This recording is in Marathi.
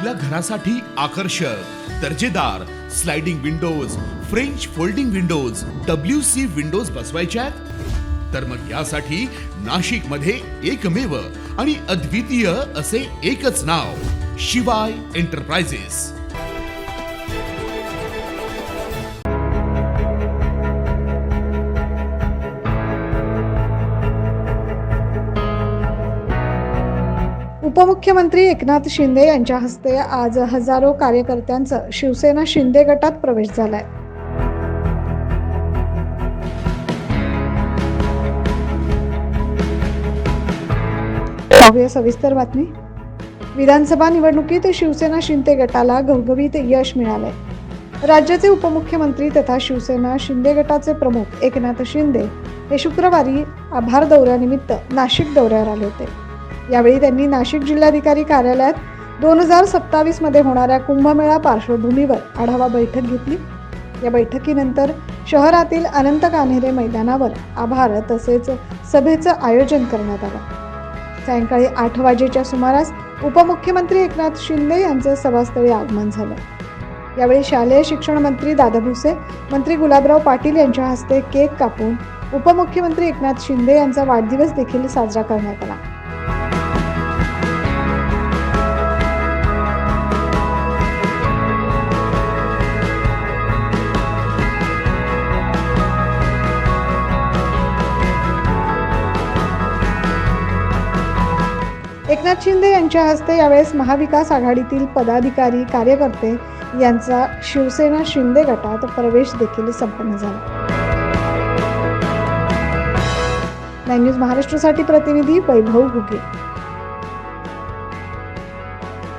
आपल्या घरासाठी आकर्षक दर्जेदार sliding windows French folding windows W C windows बसवायच्या आहेत? तर मग यासाठी नाशिकमध्ये एकमेव आणि अद्वितीय असे एकच नाव शिवाय एंटरप्राइजेस उपमुख्यमंत्री एकनाथ शिंदे यांच्या हस्ते आज हजारो कार्यकर्त्यांचा शिवसेना शिंदे गटात प्रवेश झालाय. सविस्तर बातमी. विधानसभा निवडणुकीत शिवसेना शिंदे गटाला घवघवीत यश मिळालंय. राज्याचे उपमुख्यमंत्री तथा शिवसेना शिंदे गटाचे प्रमुख एकनाथ शिंदे हे शुक्रवारी आभार दौऱ्यानिमित्त नाशिक दौऱ्यावर आले होते. यावेळी त्यांनी नाशिक जिल्हाधिकारी कार्यालयात दोन हजार सत्तावीसमध्ये होणाऱ्या कुंभमेळा पार्श्वभूमीवर आढावा बैठक घेतली. या बैठकीनंतर शहरातील अनंत कान्हेरे मैदानावर आभार तसेच सभेचं आयोजन करण्यात आलं. सायंकाळी आठ वाजेच्या सुमारास उपमुख्यमंत्री एकनाथ शिंदे यांचं सभास्थळी आगमन झालं. यावेळी शालेय शिक्षण मंत्री दादा भुसे मंत्री गुलाबराव पाटील यांच्या हस्ते केक कापून उपमुख्यमंत्री एकनाथ शिंदे यांचा वाढदिवस देखील साजरा करण्यात आला. एकनाथ शिंदे यांच्या हस्ते यावेळेस महाविकास आघाडीतील पदाधिकारी कार्यकर्ते यांचा शिवसेना शिंदे गटात प्रवेश देखील संपन्न झाला. नाईन न्यूज महाराष्ट्रासाठी प्रतिनिधी वैभव घुगे.